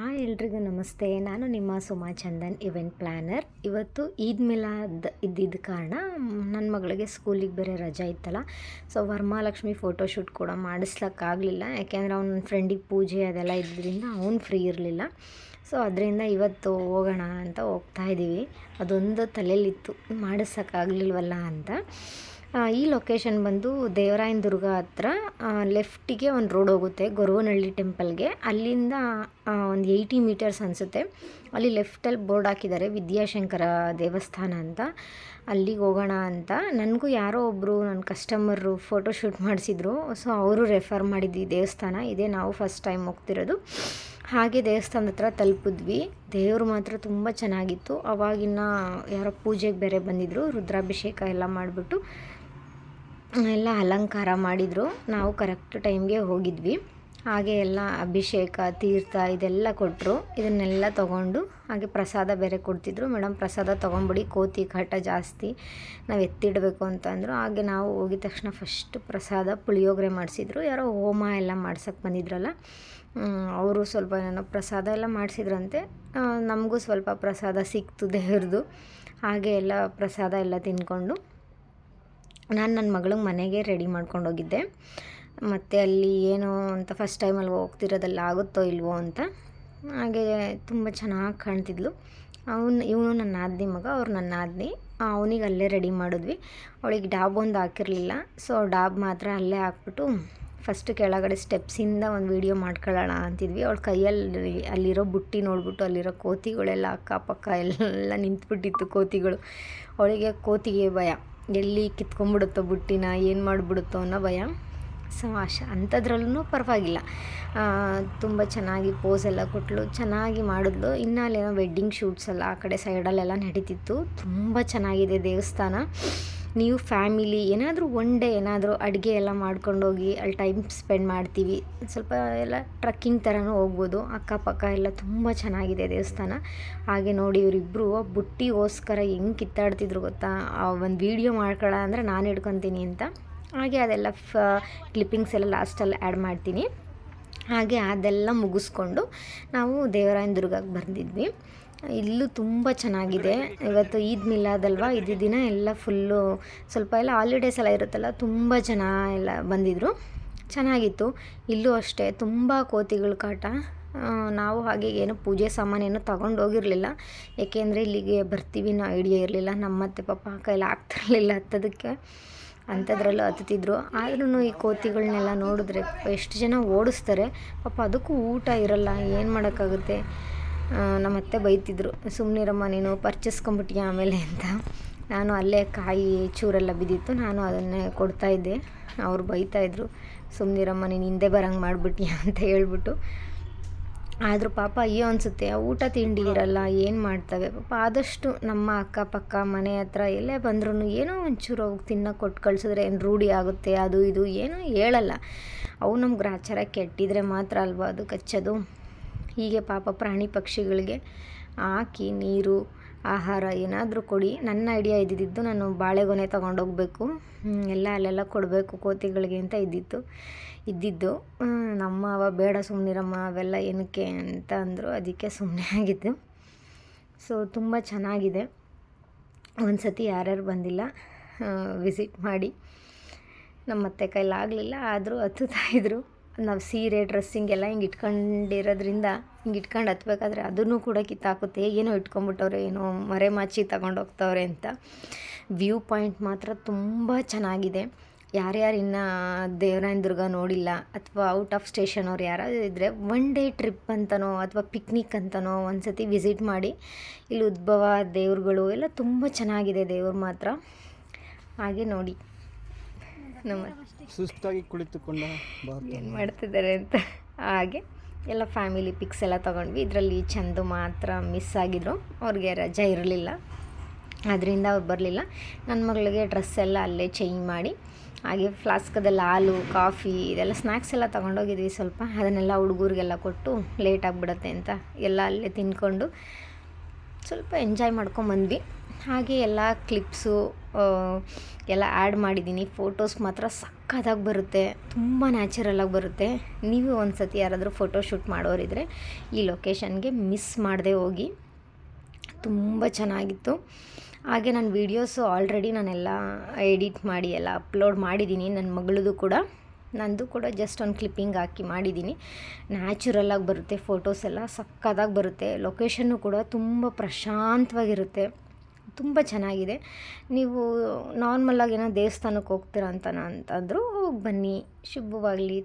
Hi ಎಲ್ರಿಗೂ ನಮಸ್ತೆ. ನಾನು ನಿಮ್ಮ ಸುಮಾ ಚಂದನ್ ಇವೆಂಟ್ ಪ್ಲ್ಯಾನರ್ ಇವತ್ತು ಈದ್ ಮಿಲಾದ್ ಇದ್ದಿದ್ದ ಕಾರಣ ನನ್ನ ಮಗಳಿಗೆ ಸ್ಕೂಲಿಗೆ ಬೇರೆ ರಜೆ ಇತ್ತಲ್ಲ ಸೊ ವರ್ಮಾಲಕ್ಷ್ಮಿ ಫೋಟೋಶೂಟ್ ಕೂಡ ಮಾಡಿಸ್ಲಿಕ್ಕಾಗಲಿಲ್ಲ. ಯಾಕೆಂದರೆ ಅವ್ನ ಫ್ರೆಂಡಿಗೆ ಪೂಜೆ ಅದೆಲ್ಲ ಇದ್ದಿದ್ದರಿಂದ ಅವ್ನು ಫ್ರೀ ಇರಲಿಲ್ಲ. ಸೊ ಅದರಿಂದ ಇವತ್ತು ಹೋಗೋಣ ಅಂತ ಹೋಗ್ತಾ ಇದ್ದೀವಿ ಅದೊಂದು ತಲೆಯಲ್ಲಿತ್ತು ಮಾಡಿಸೋಕ್ಕಾಗಲಿಲ್ವಲ್ಲ ಅಂತ. ಆ, ಈ ಲೊಕೇಶನ್ ಬಂದು ದೇವರಾಯನ ದುರ್ಗ ಹತ್ರ ಲೆಫ್ಟಿಗೆ ಒಂದು ರೋಡ್ ಹೋಗುತ್ತೆ, ಗೊರವನಹಳ್ಳಿ ಟೆಂಪಲ್ಗೆ ಅಲ್ಲಿಂದ ಒಂದು ಏಯ್ಟಿ ಮೀಟರ್ಸ್ ಅನಿಸುತ್ತೆ. ಅಲ್ಲಿ ಲೆಫ್ಟಲ್ಲಿ ಬೋರ್ಡ್ ಹಾಕಿದ್ದಾರೆ, ವಿದ್ಯಾಶಂಕರ ದೇವಸ್ಥಾನ ಅಂತ. ಅಲ್ಲಿಗೆ ಹೋಗೋಣ ಅಂತ. ನನಗೂ ಯಾರೋ ಒಬ್ಬರು ನನ್ನ ಕಸ್ಟಮರು ಫೋಟೋ ಶೂಟ್ ಮಾಡಿಸಿದ್ರು. ಸೊ ಅವರು ರೆಫರ್ ಮಾಡಿದ್ದು ದೇವಸ್ಥಾನ. ಇದೇ ನಾವು ಫಸ್ಟ್ ಟೈಮ್ ಹೋಗ್ತಿರೋದು. ಹಾಗೆ ದೇವಸ್ಥಾನದ ಹತ್ರ ತಲುಪಿದ್ವಿ. ದೇವರು ಮಾತ್ರ ತುಂಬ ಚೆನ್ನಾಗಿತ್ತು. ಅವಾಗಿನ್ನ ಯಾರೋ ಪೂಜೆಗೆ ಬೇರೆ ಬಂದಿದ್ದರು ರುದ್ರಾಭಿಷೇಕ ಎಲ್ಲ ಮಾಡಿಬಿಟ್ಟು ಎಲ್ಲ ಅಲಂಕಾರ ಮಾಡಿದರು. ನಾವು ಕರೆಕ್ಟ್ ಟೈಮ್ಗೆ ಹೋಗಿದ್ವಿ. ಹಾಗೆ ಎಲ್ಲ ಅಭಿಷೇಕ, ತೀರ್ಥ ಇದೆಲ್ಲ ಕೊಟ್ಟರು ಇದನ್ನೆಲ್ಲ ತೊಗೊಂಡು ಹಾಗೆ ಪ್ರಸಾದ ಬೇರೆ ಕೊಡ್ತಿದ್ರು. ಮೇಡಮ್, ಪ್ರಸಾದ ತೊಗೊಂಬಿಡಿ ಕೋತಿ ಕಾಟ ಜಾಸ್ತಿ ನಾವು ಎತ್ತಿಡಬೇಕು ಅಂತಂದರು ಹಾಗೆ ನಾವು ಹೋಗಿದ ತಕ್ಷಣ ಫಸ್ಟ್ ಪ್ರಸಾದ ಪುಳಿಯೋಗರೆ ಮಾಡಿಸಿದ್ರು. ಯಾರೋ ಹೋಮ ಎಲ್ಲ ಮಾಡ್ಸೋಕ್ಕೆ ಬಂದಿದ್ರಲ್ಲ ಅವರು ಸ್ವಲ್ಪ ಏನೋ ಪ್ರಸಾದ ಎಲ್ಲ ಮಾಡಿಸಿದ್ರಂತೆ. ನಮಗೂ ಸ್ವಲ್ಪ ಪ್ರಸಾದ ಸಿಕ್ತು ದೇವ್ರದ್ದು ಹಾಗೆ ಎಲ್ಲ ಪ್ರಸಾದ ಎಲ್ಲ ತಿಂದ್ಕೊಂಡು ನಾನು ನನ್ನ ಮಗಳಿಗೆ ಮನೆಗೆ ರೆಡಿ ಮಾಡ್ಕೊಂಡು ಹೋಗಿದ್ದೆ ಮತ್ತು ಅಲ್ಲಿ ಏನು ಅಂತ ಫಸ್ಟ್ ಟೈಮಲ್ಲಿ ಹೋಗ್ತಿರೋದಲ್ಲ ಆಗುತ್ತೋ ಇಲ್ವೋ ಅಂತ. ಹಾಗೆ ತುಂಬ ಚೆನ್ನಾಗಿ ಕಾಣ್ತಿದ್ಲು. ಅವನು, ಇವನು ನನ್ನ ಆದ್ನಿ ಮಗ, ಅವ್ರು ನನ್ನ ಆದ್ನಿ. ಅವನಿಗೆ ಅಲ್ಲೇ ರೆಡಿ ಮಾಡಿದ್ವಿ. ಅವಳಿಗೆ ಡಾಬ್ ಒಂದು ಹಾಕಿರಲಿಲ್ಲ. ಸೊ ಡಾಬ್ ಮಾತ್ರ ಅಲ್ಲೇ ಹಾಕ್ಬಿಟ್ಟು ಫಸ್ಟ್ ಕೆಳಗಡೆ ಸ್ಟೆಪ್ಸಿಂದ ಒಂದು ವೀಡಿಯೋ ಮಾಡ್ಕೊಳ್ಳೋಣ ಅಂತಿದ್ವಿ. ಅವಳ ಕೈಯಲ್ಲಿ ಅಲ್ಲಿರೋ ಬುಟ್ಟಿ ನೋಡ್ಬಿಟ್ಟು ಅಲ್ಲಿರೋ ಕೋತಿಗಳೆಲ್ಲ ಅಕ್ಕಪಕ್ಕ ಎಲ್ಲ ನಿಂತ್ಬಿಟ್ಟಿತ್ತು ಕೋತಿಗಳು. ಅವಳಿಗೆ ಕೋತಿಗೆ ಭಯ. ಎಲ್ಲಿ ಕಿತ್ಕೊಂಡ್ಬಿಡುತ್ತೋ ಬುಟ್ಟಿನ, ಏನು ಮಾಡಿಬಿಡುತ್ತೋ ಅನ್ನೋ ಭಯ. ಸೊ ಅಶ್ ಅಂಥದ್ರಲ್ಲೂ ಪರವಾಗಿಲ್ಲ. ತುಂಬ ಚೆನ್ನಾಗಿ ಪೋಸ್ ಎಲ್ಲ ಕೊಟ್ಟಳು ಚೆನ್ನಾಗಿ ಮಾಡಿದ್ಲು. ಇನ್ನು ಅಲ್ಲೇನೋ ವೆಡ್ಡಿಂಗ್ ಶೂಟ್ಸ್ ಎಲ್ಲ ಆ ಕಡೆ ಸೈಡಲ್ಲೆಲ್ಲ ನಡೀತಿತ್ತು. ತುಂಬ ಚೆನ್ನಾಗಿದೆ ದೇವಸ್ಥಾನ. ನೀವು ಫ್ಯಾಮಿಲಿ, ಏನಾದರೂ ಒನ್ ಡೇ ಏನಾದರೂ ಅಡುಗೆ ಎಲ್ಲ ಮಾಡ್ಕೊಂಡೋಗಿ ಅಲ್ಲಿ ಟೈಮ್ ಸ್ಪೆಂಡ್ ಮಾಡ್ತೀವಿ. ಸ್ವಲ್ಪ ಎಲ್ಲ ಟ್ರಕ್ಕಿಂಗ್ ಥರನೂ ಹೋಗ್ಬೋದು. ಅಕ್ಕಪಕ್ಕ ಎಲ್ಲ ತುಂಬ ಚೆನ್ನಾಗಿದೆ ದೇವಸ್ಥಾನ. ಹಾಗೆ ನೋಡಿ ಇವರಿಬ್ಬರು ಬುಟ್ಟಿಗೋಸ್ಕರ ಹೆಂಗೆ ಕಿತ್ತಾಡ್ತಿದ್ರು ಗೊತ್ತಾ? ಒಂದು ವೀಡಿಯೋ ಮಾಡ್ಕೊಳ ಅಂದರೆ ನಾನು ಹಿಡ್ಕೊತೀನಿ ಅಂತ. ಹಾಗೆ ಅದೆಲ್ಲ ಫ ಕ್ಲಿಪ್ಪಿಂಗ್ಸ್ ಎಲ್ಲ ಲಾಸ್ಟಲ್ಲಿ ಆ್ಯಡ್ ಮಾಡ್ತೀನಿ. ಹಾಗೆ ಅದೆಲ್ಲ ಮುಗಿಸ್ಕೊಂಡು ನಾವು ದೇವರಾಯನ ದುರ್ಗಕ್ಕೆ ಬಂದಿದ್ವಿ. ಇಲ್ಲೂ ತುಂಬ ಚೆನ್ನಾಗಿದೆ. ಇವತ್ತು ಈದ್ ಮಿಲಾದಲ್ವಾ? ಇದು ದಿನ ಎಲ್ಲ ಫುಲ್ಲು ಸ್ವಲ್ಪ ಎಲ್ಲ ಹಾಲಿಡೇಸ್ ಎಲ್ಲ ಇರುತ್ತಲ್ಲ, ತುಂಬ ಜನ ಎಲ್ಲ ಬಂದಿದ್ದರು ಚೆನ್ನಾಗಿತ್ತು. ಇಲ್ಲೂ ಅಷ್ಟೇ ತುಂಬ ಕೋತಿಗಳ ಕಾಟ. ನಾವು ಹಾಗೆ ಏನು ಪೂಜೆ ಸಾಮಾನೇನು ತಗೊಂಡು ಹೋಗಿರಲಿಲ್ಲ. ಏಕೆಂದರೆ ಇಲ್ಲಿಗೆ ಬರ್ತೀವಿ ಅನ್ನೋ ಐಡಿಯಾ ಇರಲಿಲ್ಲ. ನಮ್ಮ ನಮ್ಮತ್ತೆ ಪಾಪ ಕೈಲಿ ಆಗ್ತಿರಲಿಲ್ಲ ಹತ್ತೋದಕ್ಕೆ ಅಂಥದ್ರಲ್ಲೂ ಹತ್ತುತ್ತಿದ್ರು. ಆದ್ರೂ ಈ ಕೋತಿಗಳನ್ನೆಲ್ಲ ನೋಡಿದ್ರೆ ಎಷ್ಟು ಜನ ಓಡಿಸ್ತಾರೆ. ಪಾಪ ಅದಕ್ಕೂ ಊಟ ಇರಲ್ಲ, ಏನು ಮಾಡೋಕ್ಕಾಗುತ್ತೆ? ನಮ್ಮತ್ತೆ ಬೈತಿದ್ರು ಸುಮ್ಮನಿರಮ್ಮ ನೀನು ಪರ್ಚೇಸ್ಕೊಂಬಿಟ್ಟಿಯ ಆಮೇಲೆ ಅಂತ. ನಾನು ಅಲ್ಲೇ ಕಾಯಿ ಚೂರೆಲ್ಲ ಬಿದ್ದಿತ್ತು, ನಾನು ಅದನ್ನೇ ಕೊಡ್ತಾಯಿದ್ದೆ ಅವ್ರು ಬೈತಾಯಿದ್ರು ಸುಮ್ಮನಿರಮ್ಮ ನೀನು ಹಿಂದೆ ಬರೋಂಗೆ ಮಾಡಿಬಿಟ್ಟಿಯ ಅಂತ ಹೇಳ್ಬಿಟ್ಟು. ಆದರೂ ಪಾಪ ಅಯ್ಯೋ ಅನಿಸುತ್ತೆ ಊಟ ತಿಂಡಿ ಇರಲ್ಲ, ಏನು ಮಾಡ್ತವೆ? ಪಾಪ ಆದಷ್ಟು ನಮ್ಮ ಅಕ್ಕಪಕ್ಕ, ಮನೆ ಹತ್ರ ಎಲ್ಲೇ ಬಂದ್ರೂ ಏನೋ ಒಂಚೂರು ಹೋಗಿ ತಿನ್ನೋಕೆ ಕೊಟ್ಟು ಕಳಿಸಿದ್ರೆ ಏನು ರೂಢಿ ಆಗುತ್ತೆ, ಅದು ಇದು ಏನೂ ಹೇಳಲ್ಲ. ಅವು ನಮ್ಮ ಗ್ರಾಚಾರ ಕೆಟ್ಟಿದ್ರೆ ಮಾತ್ರ ಅಲ್ವಾ ಅದು ಕಚ್ಚೋದು? ಹೀಗೆ ಪಾಪ ಪ್ರಾಣಿ ಪಕ್ಷಿಗಳಿಗೆ ಹಾಕಿ ನೀರು, ಆಹಾರ ಏನಾದರೂ ಕೊಡಿ. ನನ್ನ ಐಡಿಯಾ ಇದ್ದಿದ್ದು ನಾನು ಬಾಳೆಗೊನೆ ತೊಗೊಂಡೋಗ್ಬೇಕು. ಎಲ್ಲ ಅಲ್ಲೆಲ್ಲ ಕೊಡಬೇಕು ಕೋತಿಗಳಿಗೆ ಅಂತ ಇದ್ದಿತ್ತು. ಇದ್ದಿದ್ದು. ನಮ್ಮ ಅವ ಬೇಡ ಸುಮ್ಮನಿರಮ್ಮ ಅವೆಲ್ಲ ಏನಕ್ಕೆ ಅಂತ ಅಂದರು. ಅದಕ್ಕೆ ಸುಮ್ಮನೆ ಆಗಿದ್ದು. ಸೊ ತುಂಬ ಚೆನ್ನಾಗಿದೆ. ಒಂದು ಸತಿ ಯಾರ್ಯಾರು ಬಂದಿಲ್ಲ ವಿಸಿಟ್ ಮಾಡಿ. ನಮ್ಮ ಅತ್ತೆ ಕೈಲಾಗಲಿಲ್ಲ ಆದರೂ ಹತ್ತುತ್ತಾ ಇದ್ರು. ನಾವು ಸೀರೆ ಡ್ರೆಸ್ಸಿಂಗ್ ಎಲ್ಲ ಹಿಂಗೆ ಇಟ್ಕೊಂಡಿರೋದ್ರಿಂದ, ಹಿಂಗೆ ಇಟ್ಕೊಂಡು ಹತ್ಬೇಕಾದ್ರೆ ಅದನ್ನು ಕೂಡ ಕಿತ್ತಾಕುತ್ತೆ. ಏನೋ ಇಟ್ಕೊಂಡ್ಬಿಟ್ಟವ್ರೆ ಏನೋ ಮರೆಮಾಚಿ ತಗೊಂಡೋಗ್ತವ್ರೆ ತಗೊಂಡು ಅಂತ. ವ್ಯೂ ಪಾಯಿಂಟ್ ಮಾತ್ರ ತುಂಬ ಚೆನ್ನಾಗಿದೆ. ಯಾರ್ಯಾರು ಇನ್ನು ದೇವರಾಯನ ದುರ್ಗ ನೋಡಿಲ್ಲ ಅಥವಾ ಔಟ್ ಆಫ್ ಸ್ಟೇಷನ್ ಅವ್ರು ಯಾರಾದರೂ ಇದ್ದರೆ ಒನ್ ಡೇ ಟ್ರಿಪ್ ಅಂತನೋ ಅಥವಾ ಪಿಕ್ನಿಕ್ ಅಂತನೋ ಒಂದು ಸತಿ ವಿಸಿಟ್ ಮಾಡಿ ಇಲ್ಲಿ ಉದ್ಭವ ದೇವ್ರುಗಳು ಎಲ್ಲ ತುಂಬ ಚೆನ್ನಾಗಿದೆ ದೇವ್ರು ಮಾತ್ರ. ಹಾಗೆ ನೋಡಿ. ನಮ್ಮ ಸುಸ್ತಾಗಿ ಕುಳಿತುಕೊಂಡ ಏನು ಮಾಡ್ತಿದ್ದಾರೆ ಅಂತ. ಹಾಗೆ ಎಲ್ಲ ಫ್ಯಾಮಿಲಿ ಪಿಕ್ಸ್ ಎಲ್ಲ ತೊಗೊಂಡ್ವಿ. ಇದರಲ್ಲಿ ಚಂದು ಮಾತ್ರ ಮಿಸ್ ಆಗಿದ್ರು. ಅವ್ರಿಗೆ ರಜೆ ಇರಲಿಲ್ಲ. ಅದರಿಂದ ಅವ್ರು ಬರಲಿಲ್ಲ. ನನ್ನ ಮಗಳಿಗೆ ಡ್ರೆಸ್ ಎಲ್ಲ ಅಲ್ಲೇ ಚೇಂಜ್ ಮಾಡಿ. ಹಾಗೆ ಫ್ಲಾಸ್ಕದಲ್ಲಿ ಹಾಲು, ಕಾಫಿ, ಇದೆಲ್ಲ ಸ್ನ್ಯಾಕ್ಸ್ ಎಲ್ಲ ತೊಗೊಂಡೋಗಿದ್ವಿ ಸ್ವಲ್ಪ. ಅದನ್ನೆಲ್ಲ ಹುಡುಗರಿಗೆಲ್ಲ ಕೊಟ್ಟು ಲೇಟ್ ಆಗಿಬಿಡತ್ತೆ ಅಂತ ಎಲ್ಲ ಅಲ್ಲೇ ತಿನ್ಕೊಂಡು ಸ್ವಲ್ಪ ಎಂಜಾಯ್ ಮಾಡ್ಕೊಂಬಂದ್ವಿ. ಹಾಗೆ ಎಲ್ಲ ಕ್ಲಿಪ್ಸು ಎಲ್ಲ ಆ್ಯಡ್ ಮಾಡಿದ್ದೀನಿ. ಫೋಟೋಸ್ ಮಾತ್ರ ಸಕ್ಕತ್ತಾಗಿ ಬರುತ್ತೆ. ತುಂಬ ನ್ಯಾಚುರಲಾಗಿ ಬರುತ್ತೆ. ನೀವು ಒಂದು ಸತಿ ಯಾರಾದರೂ ಫೋಟೋ ಶೂಟ್ ಮಾಡೋರಿದ್ರೆ ಈ ಲೊಕೇಶನ್ಗೆ ಮಿಸ್ ಮಾಡದೆ ಹೋಗಿ. ತುಂಬ ಚೆನ್ನಾಗಿತ್ತು. ಹಾಗೆ ನನ್ನ ವೀಡಿಯೋಸು ಆಲ್ರೆಡಿ ನಾನೆಲ್ಲ ಎಡಿಟ್ ಮಾಡಿ ಎಲ್ಲ ಅಪ್ಲೋಡ್ ಮಾಡಿದ್ದೀನಿ. ನನ್ನ ಮಗಳದು ಕೂಡ, ನಂದು ಕೂಡ ಜಸ್ಟ್ ಒಂದು ಕ್ಲಿಪ್ಪಿಂಗ್ ಹಾಕಿ ಮಾಡಿದ್ದೀನಿ. ನ್ಯಾಚುರಲ್ಲಾಗಿ ಬರುತ್ತೆ ಫೋಟೋಸ್ ಎಲ್ಲ ಸಕ್ಕತ್ತಾಗಿ ಬರುತ್ತೆ. ಲೊಕೇಶನ್ನು ಕೂಡ ತುಂಬ ಪ್ರಶಾಂತವಾಗಿರುತ್ತೆ. ತುಂಬ ಚೆನ್ನಾಗಿದೆ. ನೀವು ನಾರ್ಮಲಾಗಿ ಏನೋ ದೇವಸ್ಥಾನಕ್ಕೆ ಹೋಗ್ತೀರಾ ಅಂತ ಅಂತಂದರೂ ಹೋಗಿ ಬನ್ನಿ. ಶುಭವಾಗಲಿ.